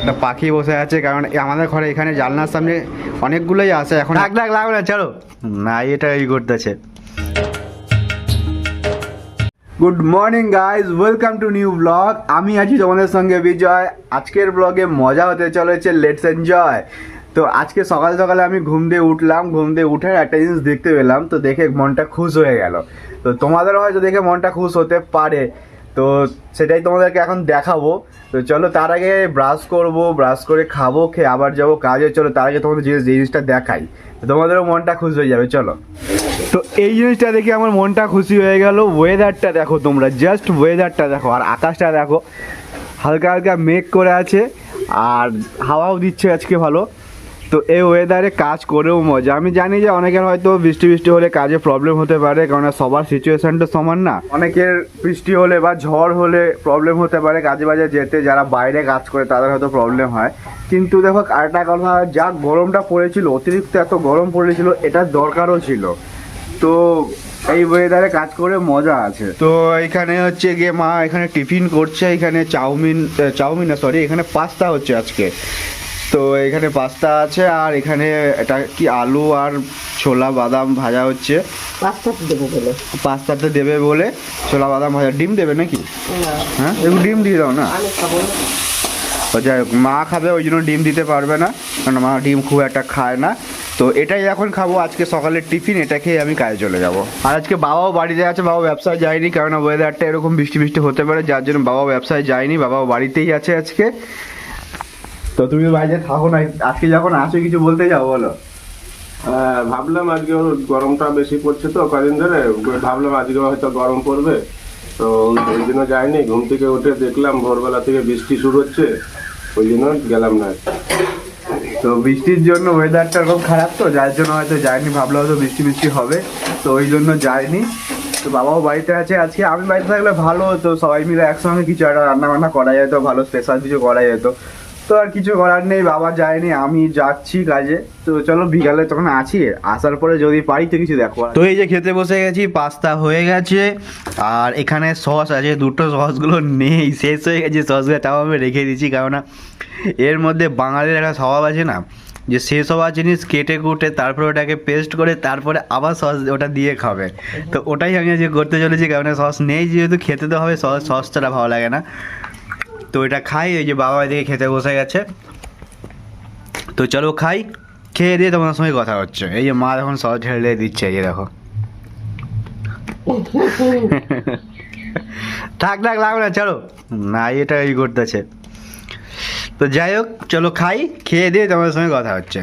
একটা পাখি বসে আছে কারণ আমাদের ঘরে এখানে জানলার সামনে অনেকগুলোই আছে এখন লাগ লাগ লাগবে না চলো। না এটা এই করতেছে। Good morning guys welcome to new vlog আমি আছি তোমাদের সঙ্গে বিজয়। আজকের ব্লগে মজা হতে চলেছে লেটস এনজয় তো আজকে সকাল সকালে আমি ঘুম দিয়ে উঠলাম ঘুম দিয়ে উঠে একটা জিনিস দেখতে পেলাম তো দেখে মনটা খুশ হয়ে গেল। তো তোমাদেরও হয়তো দেখে মনটা খুশ হতে পারে। তো সেটাই তোমাদেরকে এখন দেখাবো। তো চলো তার আগে ব্রাশ করব ব্রাশ করে খাব, খেয়ে আবার যাব কাজে। চলো তার আগে তোমাদের যে জিনিসটা দেখাই। তোমাদেরও মনটা খুশ হয়ে যাবে, চলো। তো এই জিনিসটা দেখে আমার মনটা খুশি হয়ে গেল। ওয়েদারটা দেখো তোমরা জাস্ট ওয়েদারটা দেখো আর আকাশটা দেখো। হালকা হালকা মেঘ করে আছে আর হাওয়াও দিচ্ছে আজকে ভালো। তো এই ওয়েদারে কাজ করেও মজা। আমি জানি যে অনেকের হয়তো বৃষ্টি বৃষ্টি হলে কাজে প্রবলেম হতে পারে কারণ সবার সিচুয়েশনটা সমান না। অনেকের বৃষ্টি হলে বা ঝড় হলে প্রবলেম হতে পারে, কাজে বাজে যেতে, যারা বাইরে কাজ করে তাদের হয়তো প্রবলেম হয়। কিন্তু দেখো, আরেকটা কথা যা গরমটা পড়েছিল, অতিরিক্ত এত গরম পড়েছিল, এটার দরকারও ছিল। তো এই ওয়েদারে কাজ করে মজা আছে। তো এখানে হচ্ছে গিয়ে মা এখানে টিফিন করছে, এখানে চাউমিন চাউমিন না সরি এখানে পাস্তা হচ্ছে আজকে। তো এখানে পাস্তা আছে আর এখানে এটা কি আলু আর ছোলা বাদাম ভাজা হচ্ছে। পাঁচটা দেবো বলে। পাস্তাতে দেবে বলে ছোলা বাদাম ভাজা। ডিম দেবে নাকি? হ্যাঁ? একটু ডিম দিয়ে দাও না? যাই হোক, মা খাবে ওই জন্য ডিম দিতে পারবে না। কারণ মা ডিম খুব একটা খায় না। তো এটাই এখন খাব। আজকে সকালের টিফিন এটা খেয়ে আমি কাজে চলে যাব। আর আজকে বাবাও বাড়িতে আছে বাবা ব্যবসায় যায়নি। কারণ ওয়েদারটা এরকম বৃষ্টি বৃষ্টি হতে পারে যার জন্য বাবা ব্যবসায় যায়নি বাবাও বাড়িতেই আছে আজকে। তো তুমি বাড়িতে থাকো না আজকে যখন আসো কিছু বলতে যাও বলো। ভাবলাম আজকে গরমটা বেশি পড়ছে তো কদিন ধরে ভাবলাম আজকে হয়তো গরম পড়বে। তো ওই জন্য যাইনি ঘুম থেকে উঠে দেখলাম ভোরবেলা থেকে বৃষ্টি শুরু হচ্ছে ওই জন্য গেলাম না। তো বৃষ্টির জন্য ওয়েদারটা এরকম খারাপ তো যার জন্য হয়তো যায়নি ভাবলো হয়তো বৃষ্টি বৃষ্টি হবে তো ওই জন্য যায়নি তো বাবাও বাড়িতে আছে আজকে আমি বাড়িতে থাকলে ভালো হতো সবাই মিলে একসঙ্গে কিছু একটা রান্না বান্না করা যেত ভালো স্পেশাল কিছু করা যেত। তো আর কিছু করার নেই, বাবা যায়নি, আমি যাচ্ছি কাজে। তো চলো বিকালে তখন আছি, আসার পরে যদি পারি তো কিছু দেখো। তো এই যে খেতে বসে গেছি, পাস্তা হয়ে গেছে, আর এখানে সস আছে, দুটো সসগুলো নেই, শেষ হয়ে গেছে, সসগুলো তাও আমি রেখে দিচ্ছি কারণ এর মধ্যে বাঙালির একটা স্বভাব আছে না, যে সেসব জিনিস কেটে কুটে তারপরে ওটাকে পেস্ট করে তারপরে আবার সস ওটা দিয়ে খাবে। তো ওটাই আমি আজকে করতে চলেছি কারণ সস নেই, যেহেতু খেতে তো হবে, সস সস ছাড়া ভালো লাগে না। তো এটা খাই এই যে বাবা এদিকে খেতে বসে গেছে। তো চলো খাই খেয়ে দিয়ে তোমার সঙ্গে কথা হচ্ছে। এই যে মা এখন সস ঢেলে দিচ্ছে এই যে দেখো। থাক থাক লাগবে না চলো। না এটা এই করতেছে। তো যাই হোক চলো খাই খেয়ে দিয়ে তোমার সঙ্গে কথা হচ্ছে।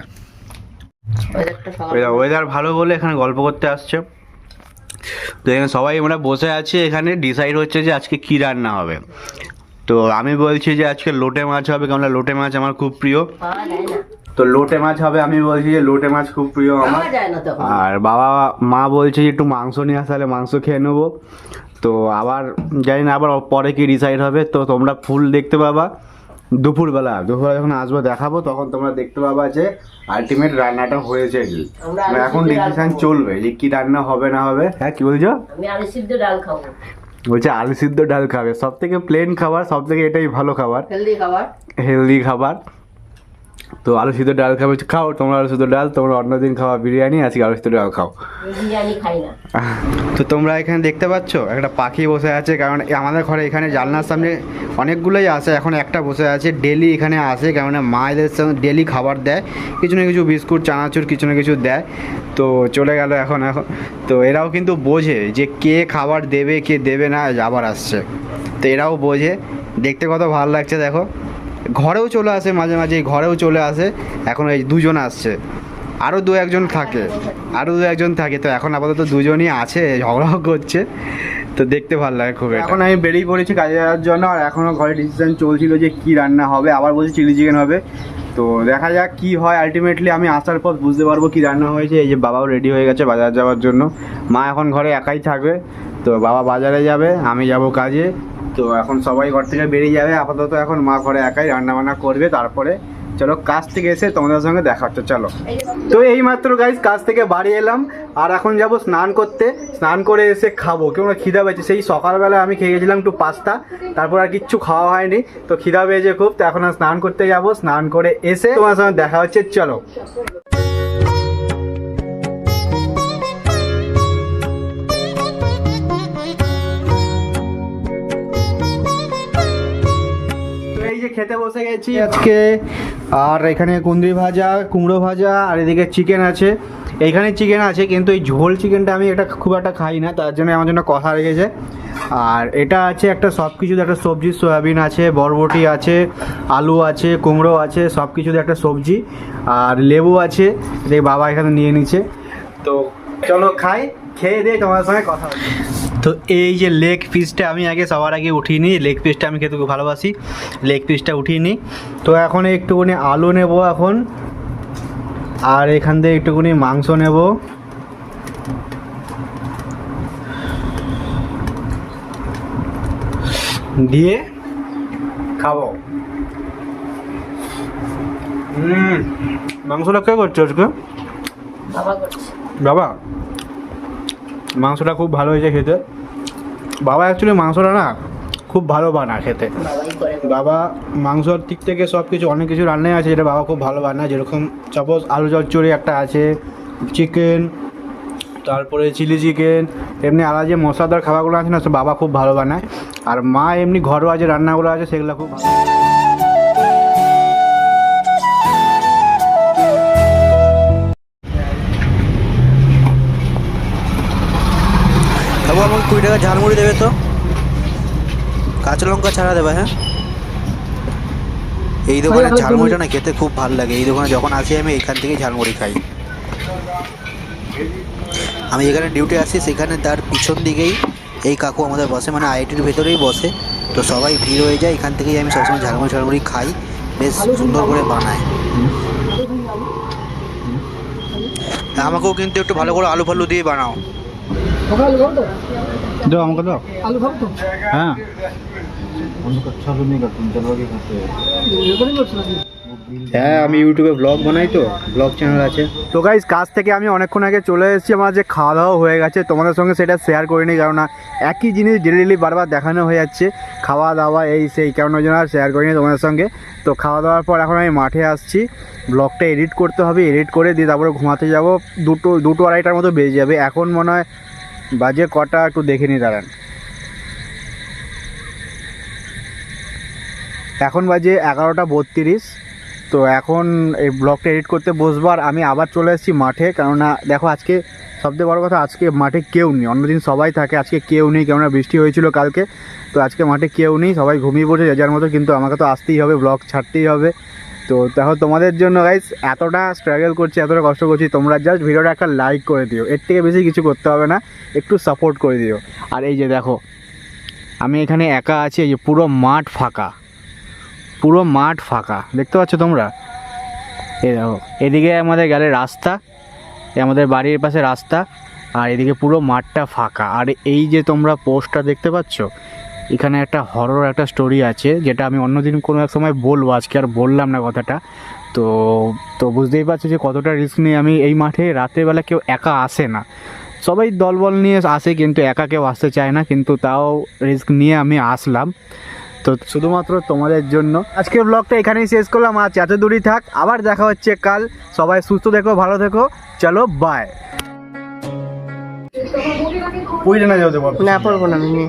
ওয়েদার ভালো বলে। এখানে গল্প করতে আসছে। তো এখানে সবাই আমরা বসে আছি এখানে ডিসাইড হচ্ছে যে আজকে কী রান্না হবে। তো আমি বলছি যে আজকে লোটে মাছ হবে কারণ লোটে মাছ আমার খুব প্রিয়। তো লোটে মাছ হবে আমি বলছি যে লোটে মাছ খুব প্রিয় আমার। আর বাবা মা বলছে যে একটু মাংস নিয়ে আসলে মাংস খেয়ে নেব। তো আবার জানি না আবার পরে কি ডিসাইড হবে তো তোমরা ফুল দেখতে পাবা। দুপুরবেলা দুপুরবেলা যখন আসব দেখাবো তখন তোমরা দেখতে পাবা যে আলটিমেট রান্নাটা হয়েছে কি। মানে এখন ডিসিশন চলবে যে কি রান্না হবে না হবে। হ্যাঁ কি বলছো? আমি আলু সিদ্ধ ডাল খাব। বলছে আলু সিদ্ধ ডাল খাবে। সব থেকে প্লেন খাবার সব থেকে এটাই ভালো খাবার। হেলদি খাবার। হেলদি খাবার। তো আলু সিদ্ধ ডাল খাবে খাও তোমরা আলু সিদ্ধ ডাল তোমরা অন্যদিন খাওয়া বিরিয়ানি আজকে আলু সিদ্ধ ডাল খাও। তো তোমরা এখানে দেখতে পাচ্ছ একটা পাখি বসে আছে কারণ আমাদের ঘরে এখানে জানলার সামনে অনেকগুলোই আছে এখন একটা বসে আছে ডেলি এখানে আসে কারণ মা এদের সঙ্গে ডেলি খাবার দেয় কিছু না কিছু বিস্কুট চানাচুর কিছু না কিছু দেয় তো চলে গেল এখন এখন তো এরাও কিন্তু বোঝে যে কে খাবার দেবে কে দেবে না আবার আসছে। তো এরাও বোঝে দেখতে কত ভালো লাগছে দেখো। ঘরেও চলে আসে মাঝে মাঝে ঘরেও চলে আসে। এখন এই দুজন আসছে। আরও দু একজন থাকে। আরও দু একজন থাকে। তো এখন আপাতত দুজনই আছে, ঝগড়াও করছে। তো দেখতে ভালো লাগে খুব এখন আমি বেরিয়ে পড়েছি কাজে যাওয়ার জন্য, আর এখনও ঘরে ডিসিশন চলছিল যে কি রান্না হবে। আবার বলছি চিলি চিকেন হবে। তো দেখা যাক কি হয়। আলটিমেটলি আমি আসার পর বুঝতে পারব কি রান্না হয়েছে। এই যে বাবাও রেডি হয়ে গেছে বাজার যাওয়ার জন্য। মা এখন ঘরে একাই থাকবে। তো বাবা বাজারে যাবে, আমি যাব কাজে। তো এখন সবাই ঘর থেকে বেরিয়ে যাবে। আপাতত এখন মা ঘরে একাই রান্না বান্না করবে, তারপরে চলো কাজ থেকে এসে তোমাদের সঙ্গে দেখা হচ্ছে, চলো। তো এই মাত্র গাইজ কাজ থেকে বাড়ি এলাম, আর এখন যাব স্নান করতে। স্নান করে এসে খাব। কেমন খিদা পেয়েছে। সেই সকালবেলা আমি খেয়ে গেছিলাম একটু পাস্তা, তারপর আর কিচ্ছু খাওয়া হয়নি। তো খিদা পেয়েছে খুব, তো এখন স্নান করতে যাব। স্নান করে এসে তোমার সঙ্গে দেখা হচ্ছে, চলো। খেতে বসে গেছি। আজকে, আর এখানে কুন্দ্রি ভাজা, কুমড়ো ভাজা, আর এদিকে চিকেন আছে। এইখানে চিকেন আছে, কিন্তু এই ঝোল চিকেনটা আমি এটা খুব একটা খাই না, তার জন্য আমার জন্য কথা রেখেছে। আর এটা আছে একটা সব কিছুতে একটা সবজি, সয়াবিন আছে, বরবটি আছে, আলু আছে, কুমড়ো আছে সব কিছুতে একটা সবজি, আর লেবু আছে। এদিকে বাবা এখানে নিয়ে নিচ্ছে। তো চলো খাই, খেয়ে দিয়ে তোমার সঙ্গে কথা তো এই যে লেগ পিসটা আমি আগে সবার আগে উঠিয়ে নিই। লেগ পিসটা আমি খেতে খুব ভালোবাসি। লেগ পিসটা উঠিয়ে নিই। তো এখন একটুখানি আলু নেব এখন। আর এখান থেকে একটুখানি মাংস নেব। দিয়ে খাব। হুম। মাংসটা কে করছ আজকে? বাবা? মাংসটা খুব ভালো হয়েছে খেতে। বাবা অ্যাকচুয়ালি মাংসটা না খুব ভালো বানায় খেতে। বাবা মাংসর দিক থেকে সব কিছু অনেক কিছু রান্নাই আছে যেটা বাবা খুব ভালো বানায়। যেরকম সাপোজ আলু চচ্চড়ি একটা আছে চিকেন তারপরে চিলি চিকেন এমনি আলাদা যে মশলাদার খাবারগুলো আছে না সব বাবা খুব ভালো বানায়। আর মা এমনি ঘরোয়া যে রান্নাগুলো আছে, সেগুলো খুব ভালো বাবু আমাকে কুড়ি টাকা ঝালমুড়ি দেবে তো? কাঁচা লঙ্কা ছাড়া দেবে হ্যাঁ? এই দোকানের ঝালমুড়িটা না খেতে খুব ভালো লাগে। এই দোকানে যখন আসি আমি এখান থেকেই ঝালমুড়ি খাই। আমি যেখানে ডিউটি আসি সেখানে তার পিছন দিকেই এই কাকু আমাদের বসে মানে আইটির ভেতরেই বসে। তো সবাই ভিড় হয়ে যায় এখান থেকেই আমি সবসময় ঝালমুড়ি ঝালমুড়ি খাই। বেশ সুন্দর করে বানায়। আমাকেও কিন্তু একটু ভালো করে আলু ফালু দিয়ে বানাও। দাও আমাকে দাও। আলু খাব তো? হ্যাঁ। হ্যাঁ আমি ইউটিউবে ব্লগ বানাই তো ব্লগ চ্যানেল আছে। তো গাইজ কাজ থেকে আমি অনেকক্ষণ আগে চলে এসেছি আমার যে খাওয়া দাওয়া হয়ে গেছে তোমাদের সঙ্গে সেটা শেয়ার করিনি কেননা একই জিনিস ডেলি ডেলি বারবার দেখানো হয়ে যাচ্ছে। খাওয়া দাওয়া এই সেই কারণ ওই জন্য আর শেয়ার করিনি তোমাদের সঙ্গে। তো খাওয়া দাওয়ার পর এখন আমি মাঠে আসছি ব্লগটা এডিট করতে হবে এডিট করে দিয়ে তারপরে ঘুমাতে যাব। দুটো দুটো আড়াইটার মতো বেজে যাবে। এখন মনে হয় বাজে কটা একটু দেখে নিই দাঁড়ান। এখন বাজে এগারোটা বত্রিশ, তো এখন এই ব্লগটা এডিট করতে বসবার আমি আবার চলে এসেছি মাঠে, কেননা দেখো আজকে সবথেকে বড় কথা আজকে মাঠে কেউ নেই, অন্যদিন সবাই থাকে, আজকে কেউ নেই, কেননা বৃষ্টি হয়েছিল কালকে, তো আজকে মাঠে কেউ নেই, সবাই ঘুমিয়ে পড়েছে যার মতো, কিন্তু আমাকে তো আসতেই হবে, ব্লগ ছাড়তেই হবে। তো দেখো, তোমাদের জন্য গাইস এতটা স্ট্রাগল করছি, এতটা কষ্ট করছি, তোমরা জাস্ট ভিডিওটা একটা লাইক করে দিও। এর থেকে বেশি কিছু করতে হবে না, একটু সাপোর্ট করে দিও। আর এই যে দেখো, আমি এখানে একা আছি, এই যে পুরো মাঠ ফাঁকা। পুরো মাঠ ফাঁকা, দেখতে পাচ্ছ তোমরা? এই দেখো, এদিকে আমাদের গেলে রাস্তা আমাদের বাড়ির পাশে রাস্তা, আর এদিকে পুরো মাঠটা ফাঁকা। আর এই যে তোমরা পোস্টটা দেখতে পাচ্ছ এখানে একটা হরর একটা স্টোরি আছে, যেটা আমি অন্যদিন কোনো এক সময় বলব, আজকে আর বললাম না কথাটা। তো তো বুঝতেই পারছ যে কতটা রিস্ক নিয়ে আমি এই মাঠে রাতের বেলা কেউ একা আসে না। সবাই দলবল নিয়ে আসে, কিন্তু একা কেউ আসতে চায় না, কিন্তু তাও রিস্ক নিয়ে আমি আসলাম। তো শুধুমাত্র তোমাদের জন্য। আজকের ব্লগটা এখানেই শেষ করলাম, আজ এত দূরই থাক, আবার দেখা হচ্ছে কাল। সবাই সুস্থ থেকো, ভালো থেকো, চলো বাই পুইলে না যাও না পড়ব না, আমি